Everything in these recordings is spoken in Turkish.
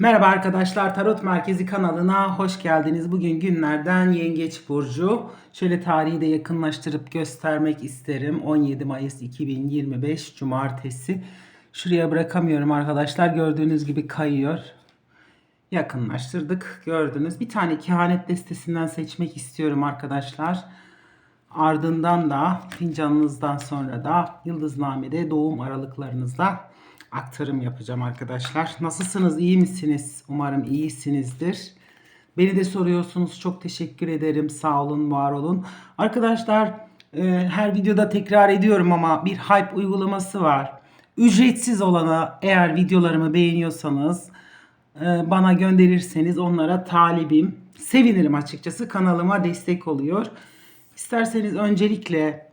Merhaba arkadaşlar Tarot Merkezi kanalına hoş geldiniz. Bugün günlerden Yengeç Burcu. Şöyle tarihi de yakınlaştırıp göstermek isterim. 17 Mayıs 2025 Cumartesi. Şuraya bırakamıyorum arkadaşlar. Gördüğünüz gibi kayıyor. Yakınlaştırdık. Gördünüz. Bir tane kehanet destesinden seçmek istiyorum arkadaşlar. Ardından da fincanınızdan sonra da Yıldızname'de doğum aralıklarınızda aktarım yapacağım arkadaşlar. Nasılsınız? İyi misiniz? Umarım iyisinizdir. Beni de soruyorsunuz. Çok teşekkür ederim. Sağ olun, var olun. Arkadaşlar e, her videoda tekrar ediyorum ama bir hype uygulaması var. Ücretsiz olana eğer videolarımı beğeniyorsanız e, bana gönderirseniz onlara talibim. Sevinirim açıkçası. Kanalıma destek oluyor. İsterseniz öncelikle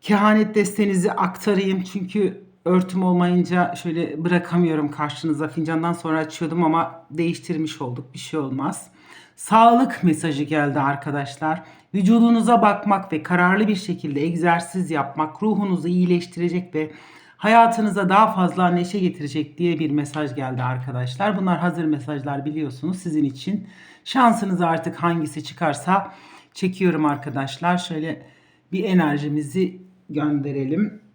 kehanet destenizi aktarayım çünkü örtüm olmayınca şöyle bırakamıyorum karşınıza. Fincandan sonra açıyordum ama değiştirmiş olduk. Bir şey olmaz. Sağlık mesajı geldi arkadaşlar. Vücudunuza bakmak ve kararlı bir şekilde egzersiz yapmak ruhunuzu iyileştirecek ve hayatınıza daha fazla neşe getirecek diye bir mesaj geldi arkadaşlar. Bunlar hazır mesajlar biliyorsunuz sizin için. Şansınız artık hangisi çıkarsa çekiyorum arkadaşlar. Şöyle bir enerjimizi gönderelim.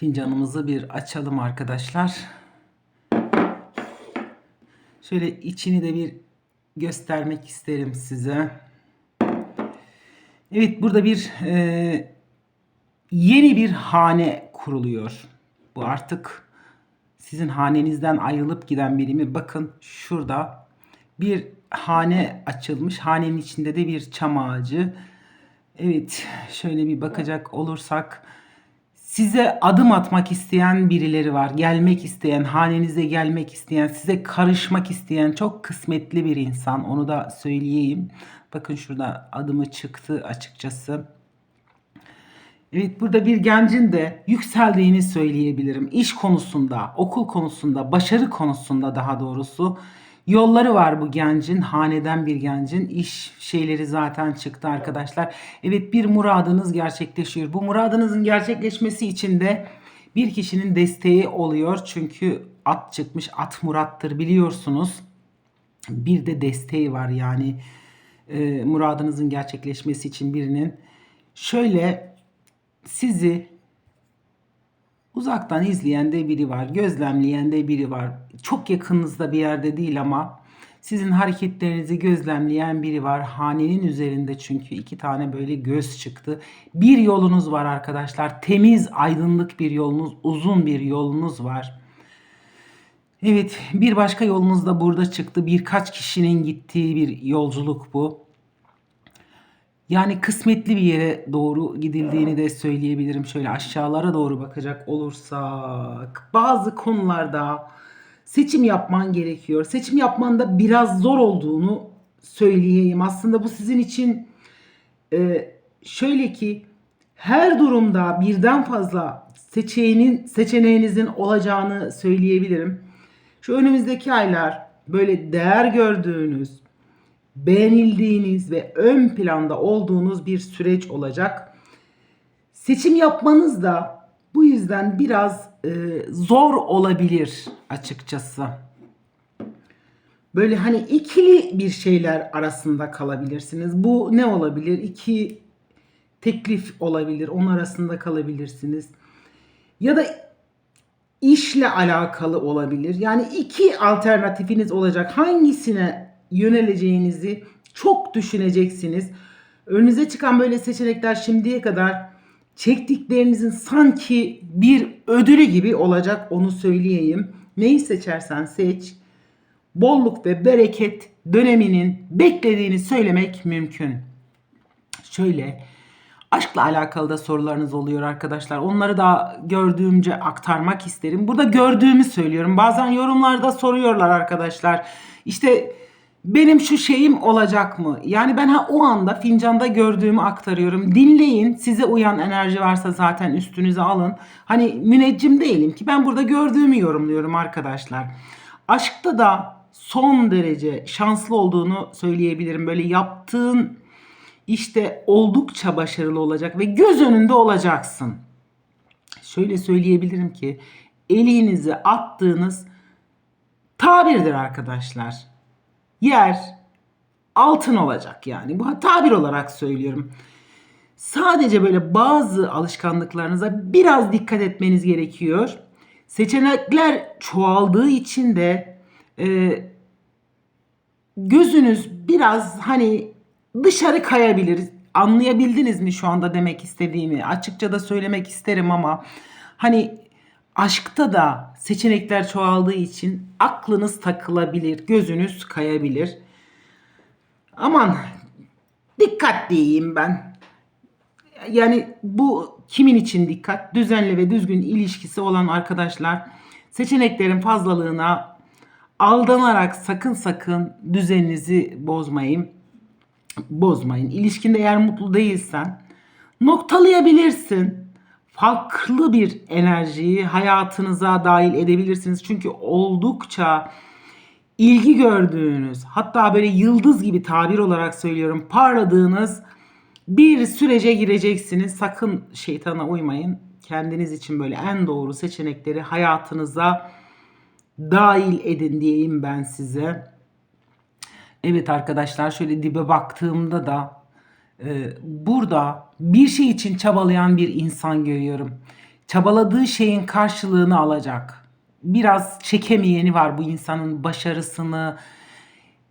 Fincanımızı bir açalım arkadaşlar. Şöyle içini de bir göstermek isterim size. Evet burada bir e, yeni bir hane kuruluyor. Bu artık sizin hanenizden ayrılıp giden birimi. Bakın şurada bir hane açılmış. Hanenin içinde de bir çam ağacı. Evet şöyle bir bakacak olursak size adım atmak isteyen birileri var. Gelmek isteyen, hanenize gelmek isteyen, size karışmak isteyen çok kısmetli bir insan. Onu da söyleyeyim. Bakın şurada adımı çıktı açıkçası. Evet burada bir gencin de yükseldiğini söyleyebilirim. İş konusunda, okul konusunda, başarı konusunda daha doğrusu yolları var bu gencin, haneden bir gencin. iş şeyleri zaten çıktı arkadaşlar. Evet bir muradınız gerçekleşiyor. Bu muradınızın gerçekleşmesi için de bir kişinin desteği oluyor. Çünkü at çıkmış, at murattır biliyorsunuz. Bir de desteği var yani e, muradınızın gerçekleşmesi için birinin. Şöyle sizi uzaktan izleyen de biri var, gözlemleyen de biri var. Çok yakınınızda bir yerde değil ama sizin hareketlerinizi gözlemleyen biri var. Hanenin üzerinde çünkü iki tane böyle göz çıktı. Bir yolunuz var arkadaşlar. Temiz, aydınlık bir yolunuz, uzun bir yolunuz var. Evet, bir başka yolunuz da burada çıktı. Birkaç kişinin gittiği bir yolculuk bu. Yani kısmetli bir yere doğru gidildiğini de söyleyebilirim. Şöyle aşağılara doğru bakacak olursak bazı konularda seçim yapman gerekiyor. Seçim yapmanda biraz zor olduğunu söyleyeyim. Aslında bu sizin için e, şöyle ki her durumda birden fazla seçeneğinin seçeneğinizin olacağını söyleyebilirim. Şu önümüzdeki aylar böyle değer gördüğünüz, beğenildiğiniz ve ön planda olduğunuz bir süreç olacak. Seçim yapmanız da bu yüzden biraz e, zor olabilir açıkçası. Böyle hani ikili bir şeyler arasında kalabilirsiniz. Bu ne olabilir? İki teklif olabilir. Onun arasında kalabilirsiniz. Ya da işle alakalı olabilir. Yani iki alternatifiniz olacak. Hangisine yöneleceğinizi çok düşüneceksiniz. Önünüze çıkan böyle seçenekler şimdiye kadar çektiklerinizin sanki bir ödülü gibi olacak onu söyleyeyim. Neyi seçersen seç. Bolluk ve bereket döneminin beklediğini söylemek mümkün. Şöyle aşkla alakalı da sorularınız oluyor arkadaşlar. Onları da gördüğümce aktarmak isterim. Burada gördüğümü söylüyorum. Bazen yorumlarda soruyorlar arkadaşlar. İşte benim şu şeyim olacak mı? Yani ben ha o anda fincanda gördüğümü aktarıyorum. Dinleyin. Size uyan enerji varsa zaten üstünüze alın. Hani müneccim değilim ki ben burada gördüğümü yorumluyorum arkadaşlar. Aşkta da son derece şanslı olduğunu söyleyebilirim. Böyle yaptığın işte oldukça başarılı olacak ve göz önünde olacaksın. Şöyle söyleyebilirim ki elinize attığınız tabirdir arkadaşlar. Yer altın olacak yani. Bu tabir olarak söylüyorum. Sadece böyle bazı alışkanlıklarınıza biraz dikkat etmeniz gerekiyor. Seçenekler çoğaldığı için de e, gözünüz biraz hani dışarı kayabilir. Anlayabildiniz mi şu anda demek istediğimi? Açıkça da söylemek isterim ama hani aşkta da seçenekler çoğaldığı için aklınız takılabilir, gözünüz kayabilir. Aman dikkatliyim ben. Yani bu kimin için dikkat? Düzenli ve düzgün ilişkisi olan arkadaşlar seçeneklerin fazlalığına aldanarak sakın sakın düzeninizi bozmayın. Bozmayın. İlişkinde eğer mutlu değilsen noktalayabilirsin. Farklı bir enerjiyi hayatınıza dahil edebilirsiniz. Çünkü oldukça ilgi gördüğünüz, hatta böyle yıldız gibi tabir olarak söylüyorum, parladığınız bir sürece gireceksiniz. Sakın şeytana uymayın. Kendiniz için böyle en doğru seçenekleri hayatınıza dahil edin diyeyim ben size. Evet arkadaşlar şöyle dibe baktığımda da burada bir şey için çabalayan bir insan görüyorum. Çabaladığı şeyin karşılığını alacak. Biraz çekemeyeni var bu insanın başarısını,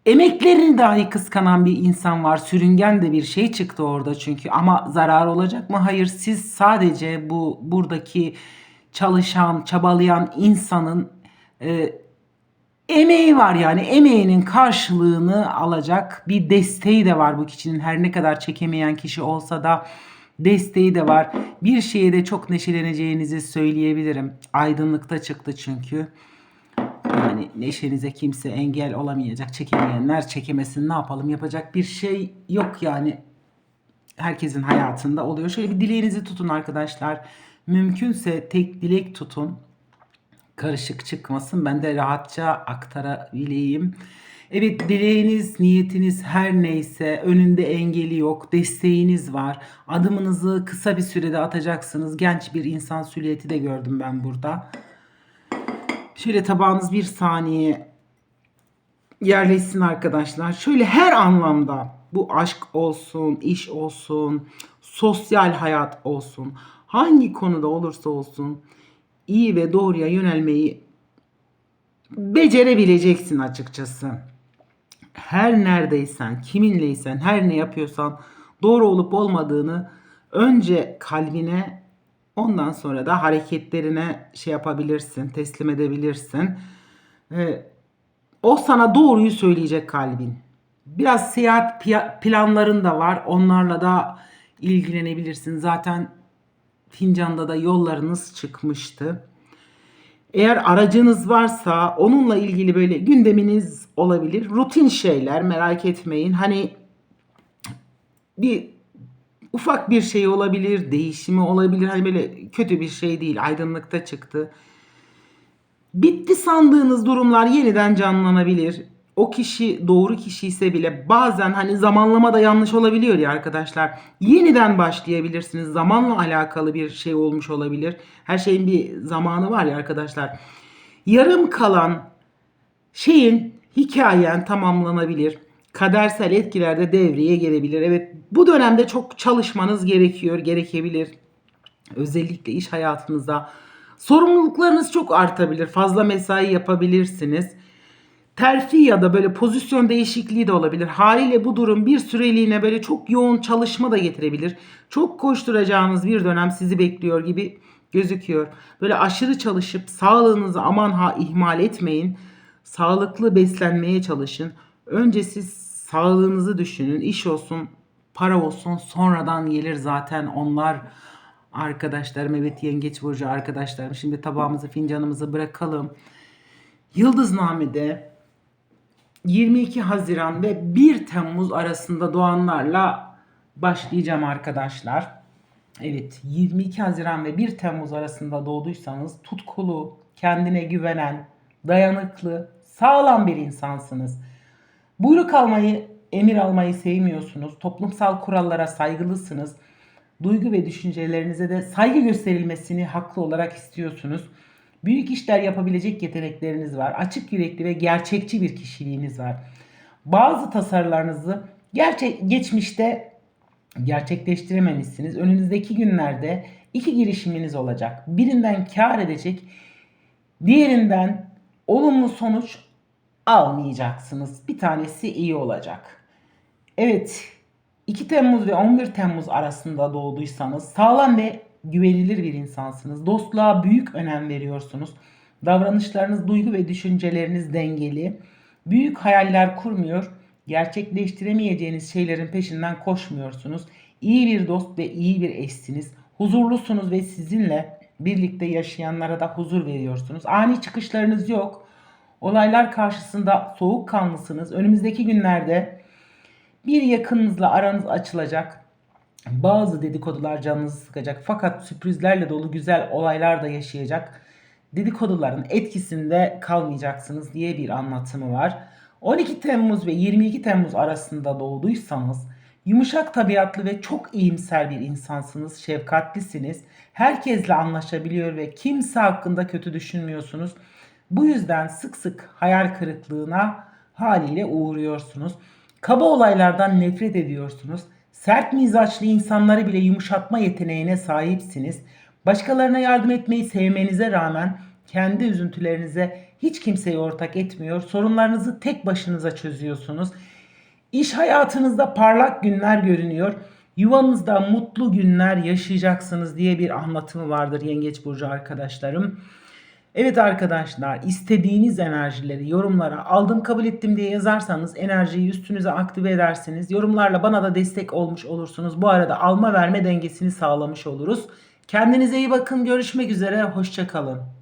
emeklerini dahi kıskanan bir insan var. Sürüngen de bir şey çıktı orada çünkü ama zarar olacak mı? Hayır siz sadece bu buradaki çalışan, çabalayan insanın e, emeği var yani emeğinin karşılığını alacak bir desteği de var bu kişinin her ne kadar çekemeyen kişi olsa da desteği de var. Bir şeye de çok neşeleneceğinizi söyleyebilirim. Aydınlıkta çıktı çünkü. Yani neşenize kimse engel olamayacak. Çekemeyenler çekemesin ne yapalım yapacak bir şey yok yani. Herkesin hayatında oluyor. Şöyle bir dileğinizi tutun arkadaşlar. Mümkünse tek dilek tutun karışık çıkmasın. Ben de rahatça aktarabileyim. Evet dileğiniz, niyetiniz her neyse önünde engeli yok, desteğiniz var. Adımınızı kısa bir sürede atacaksınız. Genç bir insan süliyeti de gördüm ben burada. Şöyle tabağınız bir saniye yerleşsin arkadaşlar. Şöyle her anlamda bu aşk olsun, iş olsun, sosyal hayat olsun, hangi konuda olursa olsun iyi ve doğruya yönelmeyi becerebileceksin açıkçası. Her neredeysen, kiminleysen, her ne yapıyorsan doğru olup olmadığını önce kalbine ondan sonra da hareketlerine şey yapabilirsin, teslim edebilirsin. Ee, o sana doğruyu söyleyecek kalbin. Biraz seyahat planların da var. Onlarla da ilgilenebilirsin. Zaten fincanda da yollarınız çıkmıştı. Eğer aracınız varsa onunla ilgili böyle gündeminiz olabilir. Rutin şeyler merak etmeyin. Hani bir ufak bir şey olabilir, değişimi olabilir. Hani böyle kötü bir şey değil. Aydınlıkta çıktı. Bitti sandığınız durumlar yeniden canlanabilir o kişi doğru kişi ise bile bazen hani zamanlama da yanlış olabiliyor ya arkadaşlar. Yeniden başlayabilirsiniz. Zamanla alakalı bir şey olmuş olabilir. Her şeyin bir zamanı var ya arkadaşlar. Yarım kalan şeyin hikayen tamamlanabilir. Kadersel etkiler de devreye girebilir. Evet bu dönemde çok çalışmanız gerekiyor, gerekebilir. Özellikle iş hayatınızda sorumluluklarınız çok artabilir. Fazla mesai yapabilirsiniz terfi ya da böyle pozisyon değişikliği de olabilir. Haliyle bu durum bir süreliğine böyle çok yoğun çalışma da getirebilir. Çok koşturacağınız bir dönem sizi bekliyor gibi gözüküyor. Böyle aşırı çalışıp sağlığınızı aman ha ihmal etmeyin. Sağlıklı beslenmeye çalışın. Önce siz sağlığınızı düşünün. İş olsun, para olsun sonradan gelir zaten onlar arkadaşlarım. Evet yengeç burcu arkadaşlarım. Şimdi tabağımızı fincanımızı bırakalım. Yıldızname'de 22 Haziran ve 1 Temmuz arasında doğanlarla başlayacağım arkadaşlar. Evet 22 Haziran ve 1 Temmuz arasında doğduysanız tutkulu, kendine güvenen, dayanıklı, sağlam bir insansınız. Buyruk almayı, emir almayı sevmiyorsunuz. Toplumsal kurallara saygılısınız. Duygu ve düşüncelerinize de saygı gösterilmesini haklı olarak istiyorsunuz. Büyük işler yapabilecek yetenekleriniz var. Açık yürekli ve gerçekçi bir kişiliğiniz var. Bazı tasarılarınızı gerçek geçmişte gerçekleştirememişsiniz. Önünüzdeki günlerde iki girişiminiz olacak. Birinden kar edecek, diğerinden olumlu sonuç almayacaksınız. Bir tanesi iyi olacak. Evet, 2 Temmuz ve 11 Temmuz arasında doğduysanız sağlam ve güvenilir bir insansınız. Dostluğa büyük önem veriyorsunuz. Davranışlarınız, duygu ve düşünceleriniz dengeli. Büyük hayaller kurmuyor, gerçekleştiremeyeceğiniz şeylerin peşinden koşmuyorsunuz. İyi bir dost ve iyi bir eşsiniz. Huzurlusunuz ve sizinle birlikte yaşayanlara da huzur veriyorsunuz. Ani çıkışlarınız yok. Olaylar karşısında soğukkanlısınız. Önümüzdeki günlerde bir yakınınızla aranız açılacak. Bazı dedikodular canınızı sıkacak fakat sürprizlerle dolu güzel olaylar da yaşayacak. Dedikoduların etkisinde kalmayacaksınız diye bir anlatımı var. 12 Temmuz ve 22 Temmuz arasında doğduysanız yumuşak tabiatlı ve çok iyimser bir insansınız, şefkatlisiniz. Herkesle anlaşabiliyor ve kimse hakkında kötü düşünmüyorsunuz. Bu yüzden sık sık hayal kırıklığına haliyle uğruyorsunuz. Kaba olaylardan nefret ediyorsunuz. Sert mizaçlı insanları bile yumuşatma yeteneğine sahipsiniz. Başkalarına yardım etmeyi sevmenize rağmen kendi üzüntülerinize hiç kimseyi ortak etmiyor. Sorunlarınızı tek başınıza çözüyorsunuz. İş hayatınızda parlak günler görünüyor. Yuvanızda mutlu günler yaşayacaksınız diye bir anlatımı vardır Yengeç Burcu arkadaşlarım. Evet arkadaşlar istediğiniz enerjileri yorumlara aldım kabul ettim diye yazarsanız enerjiyi üstünüze aktive edersiniz. Yorumlarla bana da destek olmuş olursunuz. Bu arada alma verme dengesini sağlamış oluruz. Kendinize iyi bakın. Görüşmek üzere. Hoşçakalın.